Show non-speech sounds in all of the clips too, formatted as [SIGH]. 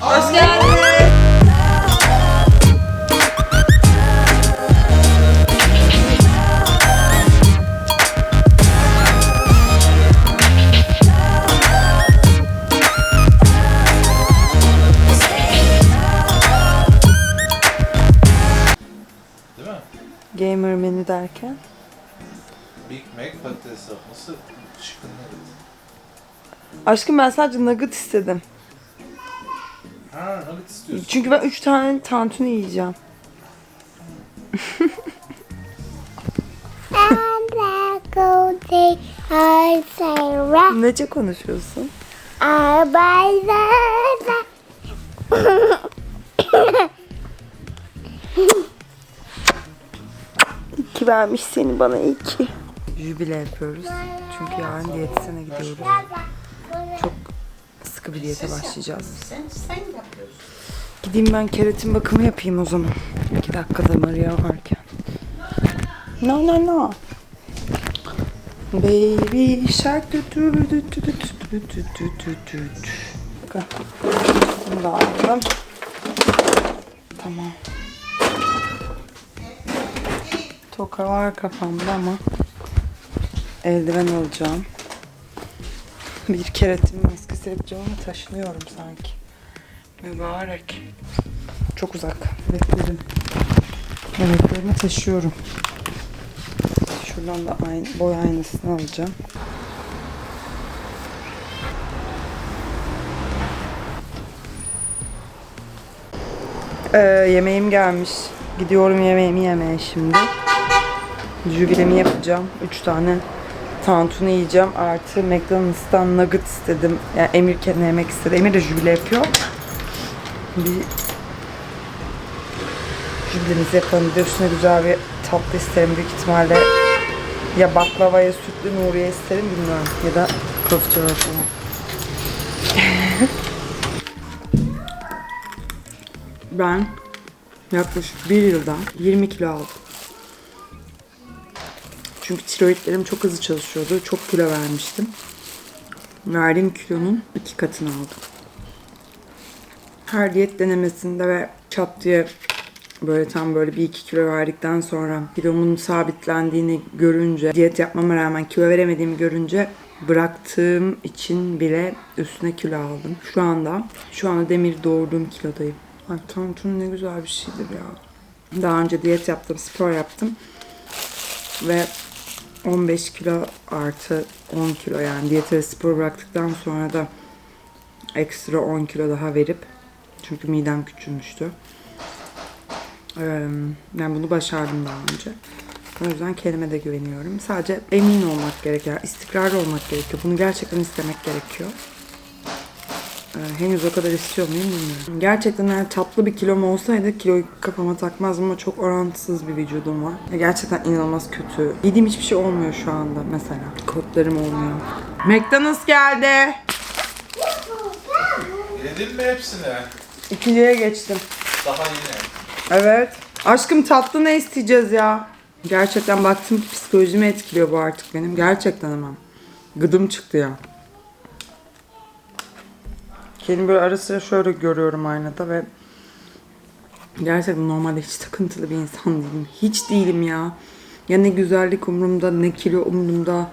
Hoş geldin. Değil mi? Gamer menü derken. Big Mac patates sapması chicken nugget. Aşkım ben sadece nugget istedim. Ha nugget istiyorsun. Çünkü ben 3 tane tantuni yiyeceğim. [LAUGHS] Nece konuşuyorsun? İki vermiş seni bana iki. Jübile yapıyoruz. Çünkü yarın diyetisyene gidiyoruz. Sıkı bir diyete başlayacağız. Gideyim ben keratin bakımı yapayım o zaman. İki dakikada Maria varken. No no no. Baby shark dü dü dü dü dü dü dü dü dü dü dü. Bunu da aldım. Tamam. Toka var kafamda ama eldiven alacağım. Bir keratin maskesi yapacağım ama taşınıyorum sanki. Mübarek. Çok uzak. Bekledim. Bebeklerimi taşıyorum. Şuradan da aynı, boy aynasını alacağım. Ee, yemeğim gelmiş. Gidiyorum yemeğimi yemeye şimdi. Jübilemi yapacağım. Üç tane tantuni yiyeceğim. Artı McDonald's'tan nugget istedim. Yani Emir kendine yemek istedi. Emir de jübile yapıyor. Bir jübilemizi yapalım. Bir üstüne güzel bir tatlı isterim büyük ihtimalle. Ya baklava ya sütlü Nuriye isterim bilmiyorum. Ya da profiterol falan. [LAUGHS] ben yaklaşık bir yılda 20 kilo aldım. Çünkü tiroidlerim çok hızlı çalışıyordu. Çok kilo vermiştim. Verdiğim kilonun iki katını aldım. Her diyet denemesinde ve çat diye böyle tam böyle bir iki kilo verdikten sonra kilomun sabitlendiğini görünce diyet yapmama rağmen kilo veremediğimi görünce bıraktığım için bile üstüne kilo aldım. Şu anda şu anda demir doğurduğum kilodayım. Ay tantuni ne güzel bir şeydir ya. Daha önce diyet yaptım, spor yaptım. Ve 15 kilo artı 10 kilo yani diyet ve spor bıraktıktan sonra da ekstra 10 kilo daha verip çünkü midem küçülmüştü. Yani bunu başardım daha önce. O yüzden kendime de güveniyorum. Sadece emin olmak gerekiyor. istikrarlı olmak gerekiyor. Bunu gerçekten istemek gerekiyor. Ee, henüz o kadar istiyor muyum bilmiyorum. Gerçekten eğer tatlı bir kilom olsaydı kiloyu kafama takmazdım ama çok orantısız bir vücudum var. Gerçekten inanılmaz kötü. Yediğim hiçbir şey olmuyor şu anda mesela. Kodlarım olmuyor. McDonald's geldi. Yedin mi hepsini? İkinciye geçtim. Daha yine. Evet. Aşkım tatlı ne isteyeceğiz ya? Gerçekten baktım ki psikolojimi etkiliyor bu artık benim. Gerçekten ama. Gıdım çıktı ya. Kendimi böyle ara sıra şöyle görüyorum aynada ve gerçekten normalde hiç takıntılı bir insan değilim. Hiç değilim ya. Ya ne güzellik umurumda, ne kilo umurumda,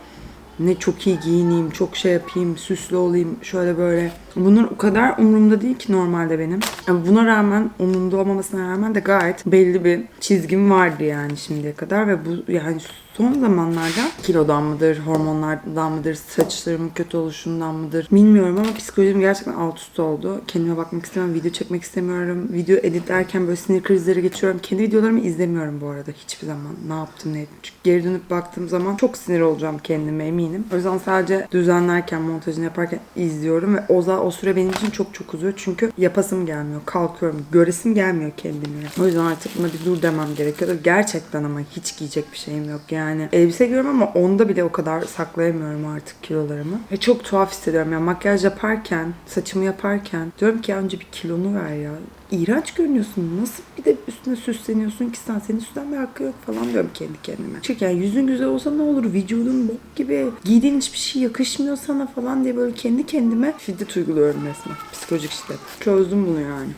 ne çok iyi giyineyim, çok şey yapayım, süslü olayım, şöyle böyle. Bunlar o kadar umurumda değil ki normalde benim. Ama buna rağmen, umurumda olmamasına rağmen de gayet belli bir çizgim vardı yani şimdiye kadar ve bu yani son zamanlarda kilodan mıdır, hormonlardan mıdır, saçlarımın kötü oluşundan mıdır bilmiyorum ama psikolojim gerçekten alt üst oldu. Kendime bakmak istemiyorum, video çekmek istemiyorum. Video editlerken böyle sinir krizleri geçiyorum. Kendi videolarımı izlemiyorum bu arada hiçbir zaman. Ne yaptım, ne ettim. Çünkü geri dönüp baktığım zaman çok sinir olacağım kendime eminim. O yüzden sadece düzenlerken, montajını yaparken izliyorum ve o, o süre benim için çok çok uzuyor. Çünkü yapasım gelmiyor, kalkıyorum, göresim gelmiyor kendimi. O yüzden artık buna bir dur demem gerekiyor. Gerçekten ama hiç giyecek bir şeyim yok yani. Yani. Elbise giyiyorum ama onda bile o kadar saklayamıyorum artık kilolarımı. Ve çok tuhaf hissediyorum. Yani makyaj yaparken, saçımı yaparken diyorum ki önce bir kilonu ver ya. İğrenç görünüyorsun. Nasıl bir de üstüne süsleniyorsun ki sen senin süslenme hakkı yok falan diyorum kendi kendime. Çünkü yani yüzün güzel olsa ne olur vücudun bok gibi giydiğin hiçbir şey yakışmıyor sana falan diye böyle kendi kendime şiddet uyguluyorum resmen. Psikolojik şiddet. Çözdüm bunu yani.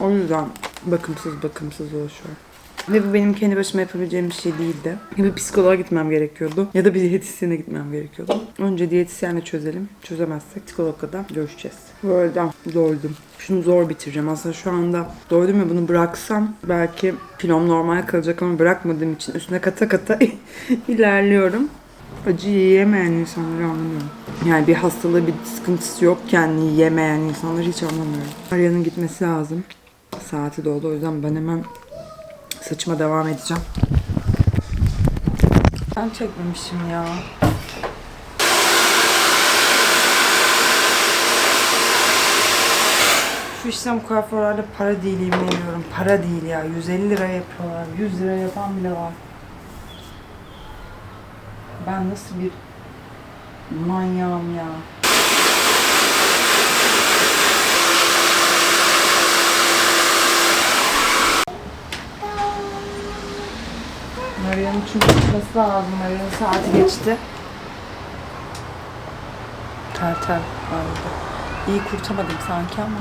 O yüzden bakımsız bakımsız ulaşıyorum. Ve bu benim kendi başıma yapabileceğim bir şey değildi. Ya bir psikoloğa gitmem gerekiyordu ya da bir diyetisyene gitmem gerekiyordu. Önce diyetisyenle çözelim. Çözemezsek psikologla da görüşeceğiz. Böyle doydum. Şunu zor bitireceğim. Aslında şu anda doydum ve bunu bıraksam belki kilom normal kalacak ama bırakmadığım için üstüne kata kata [LAUGHS] ilerliyorum. Acı yiyemeyen insanları anlamıyorum. Yani bir hastalığı, bir sıkıntısı yokken yiyemeyen insanları hiç anlamıyorum. Arya'nın gitmesi lazım. Saati doldu o yüzden ben hemen saçıma devam edeceğim. Ben çekmemişim ya. Şu işlem kuaförlerde para değil yemin ediyorum. Para değil ya. 150 lira yapıyorlar. 100 lira yapan bile var. Ben nasıl bir manyağım ya. Meryem'in çünkü gitmesi lazım. Meryem'in saati geçti. Tel tel vardı. İyi kurtamadım sanki ama.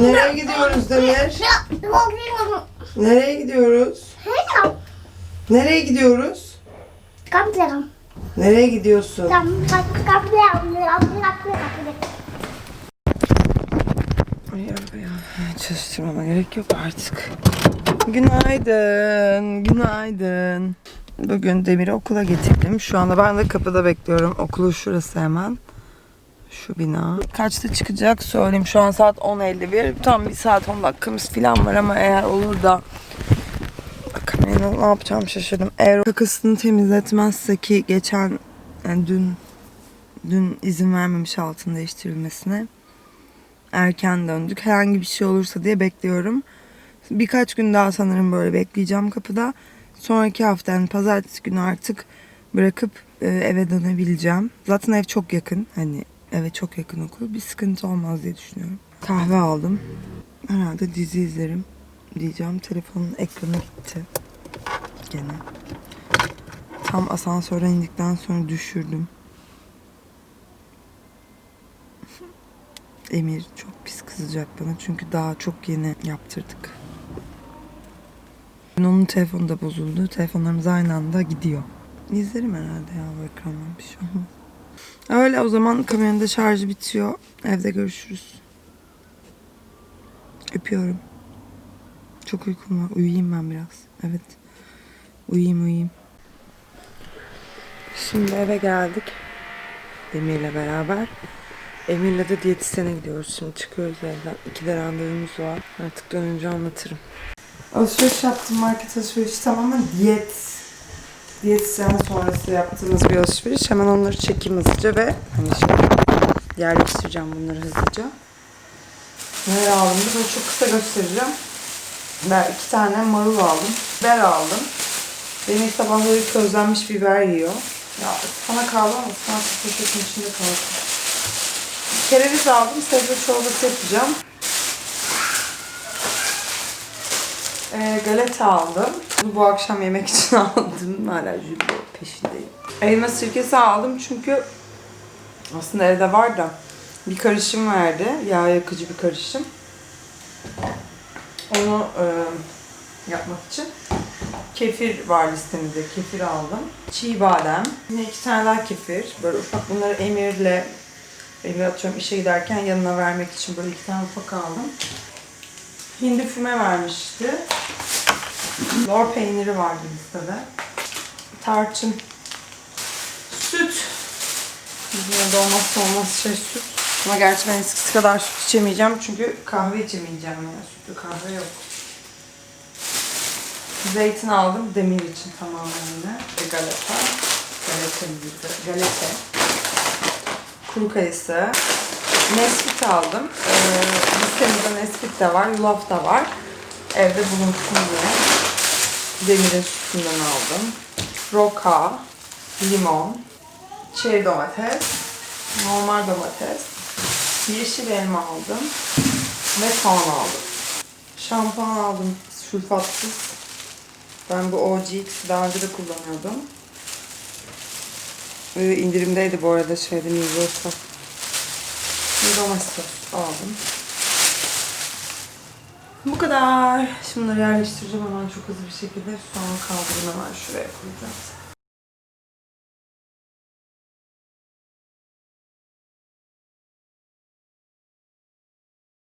Nereye gidiyoruz Demir? Nereye gidiyoruz? Nereye gidiyoruz? Nereye gidiyorsun? Ay arabaya çalıştırmama gerek yok artık. Günaydın, günaydın. Bugün Demir'i okula getirdim. Şu anda ben de kapıda bekliyorum. Okulu şurası hemen. Şu bina. Kaçta çıkacak söyleyeyim. Şu an saat 10.51. Tam bir saat 10 dakikamız falan var ama eğer olur da kamerayla ne yapacağım şaşırdım. Eğer kakasını temizletmezse ki geçen yani dün dün izin vermemiş altın değiştirilmesine erken döndük. Herhangi bir şey olursa diye bekliyorum. Birkaç gün daha sanırım böyle bekleyeceğim kapıda. Sonraki hafta yani pazartesi günü artık bırakıp e, eve dönebileceğim. Zaten ev çok yakın. Hani eve çok yakın okul. Bir sıkıntı olmaz diye düşünüyorum. Kahve aldım. Herhalde dizi izlerim diyeceğim. Telefonun ekranı gitti. Gene. Tam asansörden indikten sonra düşürdüm. [LAUGHS] Emir çok pis kızacak bana çünkü daha çok yeni yaptırdık. Onun telefonu da bozuldu. Telefonlarımız aynı anda gidiyor. İzlerim herhalde ya bu ekrandan bir şey olmaz. Öyle o zaman kameranın şarjı bitiyor. Evde görüşürüz. Öpüyorum. Çok uykum var. Uyuyayım ben biraz. Evet. Uyuyayım uyuyayım. Şimdi eve geldik. Demir'le beraber. Emir'le de diyetisyene gidiyoruz. Şimdi çıkıyoruz evden. İki de randevumuz var. Artık dönünce anlatırım. Alışveriş yaptım. Market alışverişi tamam ama diyet. Diyetisyen sonrası yaptığımız bir alışveriş. Hemen onları çekeyim hızlıca ve hani şimdi yerleştireceğim bunları hızlıca. Neler aldım? Bunu çok kısa göstereceğim. Ben iki tane marul aldım. Biber aldım. Benim sabahları közlenmiş biber yiyor. Ya sana kaldı ama sana poşetin içinde kalsın. Kereviz aldım. Sebze çorbası yapacağım. Ee, galeta aldım. Bunu bu akşam yemek için [LAUGHS] aldım. Hala jübile peşindeyim. Elma sirkesi aldım çünkü aslında evde var da bir karışım verdi. Yağ yakıcı bir karışım. Onu e, yapmak için. Kefir var listemizde. Kefir aldım. Çiğ badem. Yine iki tane daha kefir. Böyle ufak bunları Emir'le Emir atıyorum işe giderken yanına vermek için böyle iki tane ufak aldım. Hindi füme vermişti. Lor peyniri vardı listede. Tarçın. Süt. Bizim olmazsa olmaz şey süt. Ama gerçi ben eskisi kadar süt içemeyeceğim çünkü kahve içemeyeceğim yani. Sütlü kahve yok. Zeytin aldım demir için tamamen ve galeta. Galeta, galeta. Kuru kayısı. Nesquik aldım. Ee, listemizde Nesquik de var, yulaf da var. Evde bulunsun diye. Demir'in sütünden aldım. Roka, limon, çeri domates, normal domates, yeşil elma aldım ve soğan aldım. Şampuan aldım sülfatsız. Ben bu OGX daha önce de kullanıyordum. Ee, indirimdeydi bu arada şeyde Migros'ta. Domates aldım. Bu kadar. Şunları yerleştireceğim hemen çok hızlı bir şekilde. Soğan kaldırın hemen şuraya koyacağım.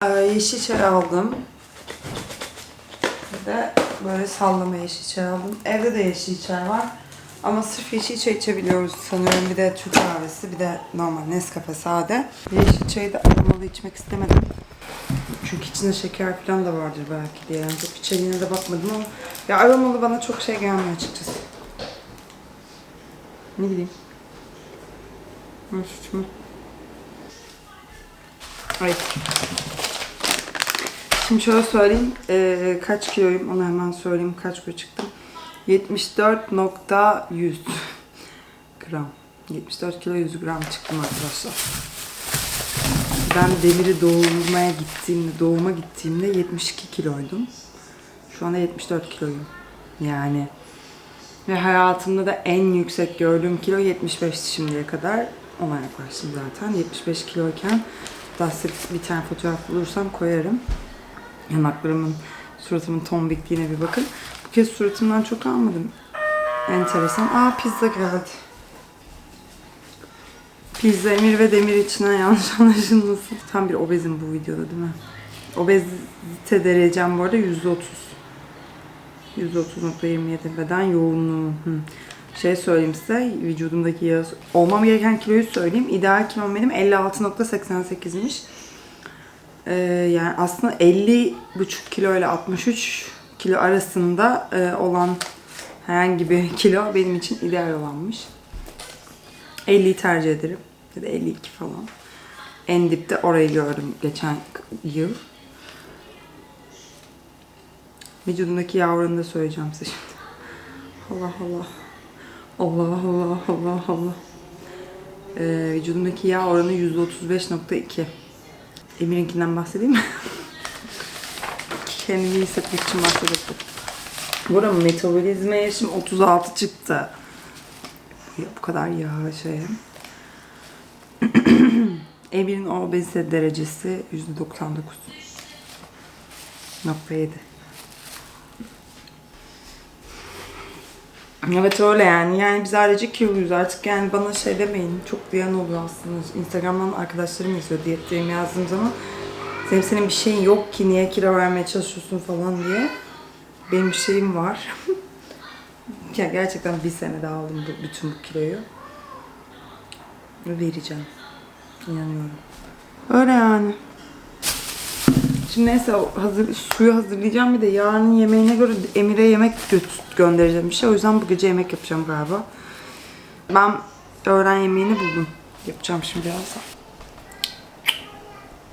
Ee, yeşil çay aldım. Bir de böyle sallama yeşil çay aldım. Evde de yeşil çay var. Ama sırf yeşil çay içebiliyoruz sanıyorum. Bir de Türk kahvesi, bir de normal Nescafe sade. Yeşil çayı da aromalı içmek istemedim. Çünkü içinde şeker falan da vardır belki diye. Yani çok içeriğine de bakmadım ama ya aromalı bana çok şey gelmiyor açıkçası. Ne bileyim. Sütümü. Ay. Şimdi şöyle söyleyeyim. Ee, kaç kiloyum onu hemen söyleyeyim. Kaç kilo çıktım. 74.100 gram. 74 kilo 100 gram çıktım arkadaşlar. Ben demiri doğurmaya gittiğimde, doğuma gittiğimde 72 kiloydum. Şu anda 74 kiloyum. Yani. Ve hayatımda da en yüksek gördüğüm kilo 75'ti şimdiye kadar. Ona yaklaştım zaten. 75 kiloyken size bir tane fotoğraf bulursam koyarım. Yanaklarımın, suratımın tombikliğine bir bakın. Bu kez suratımdan çok almadım. Enteresan. Aa pizza geldi. Pizza Emir ve Demir içinden yanlış [LAUGHS] anlaşılmasın. Tam bir obezim bu videoda değil mi? Obezite derecem bu arada %30. %30.27 beden yoğunluğu. Hı. Şey söyleyeyim size, vücudumdaki yağ... Olmam gereken kiloyu söyleyeyim. İdeal kilom benim 56.88'miş. Ee, yani aslında 50,5 kilo ile 63 kilo arasında e, olan herhangi bir kilo benim için ideal olanmış. 50'yi tercih ederim. Ya da 52 falan. En dipte orayı gördüm geçen yıl. Vücudumdaki oranını da söyleyeceğim size şimdi. Allah Allah. Allah Allah Allah Allah. Ee, vücudumdaki yağ oranı %35.2. Emir'inkinden bahsedeyim mi? [LAUGHS] Kendimi iyi hissetmek için bahsedeyim. Bu arada metabolizma yaşım 36 çıktı. Ya bu kadar yağ şey. [CLEARS THROAT] Emir'in obezite derecesi %99.7. Evet öyle yani. Yani biz sadece kiloluyuz artık. Yani bana şey demeyin. Çok diyen oluyor aslında. Instagram'dan arkadaşlarım yazıyor diyetlerimi yazdığım zaman. Senin, senin bir şeyin yok ki niye kilo vermeye çalışıyorsun falan diye. Benim bir şeyim var. [LAUGHS] ya gerçekten bir sene daha aldım bu, bütün bu kiloyu. Ve vereceğim. İnanıyorum. Öyle yani. Şimdi neyse hazır, suyu hazırlayacağım bir de yarın yemeğine göre Emir'e yemek gö- göndereceğim bir şey. O yüzden bu gece yemek yapacağım galiba. Ben öğlen yemeğini buldum. Yapacağım şimdi birazdan.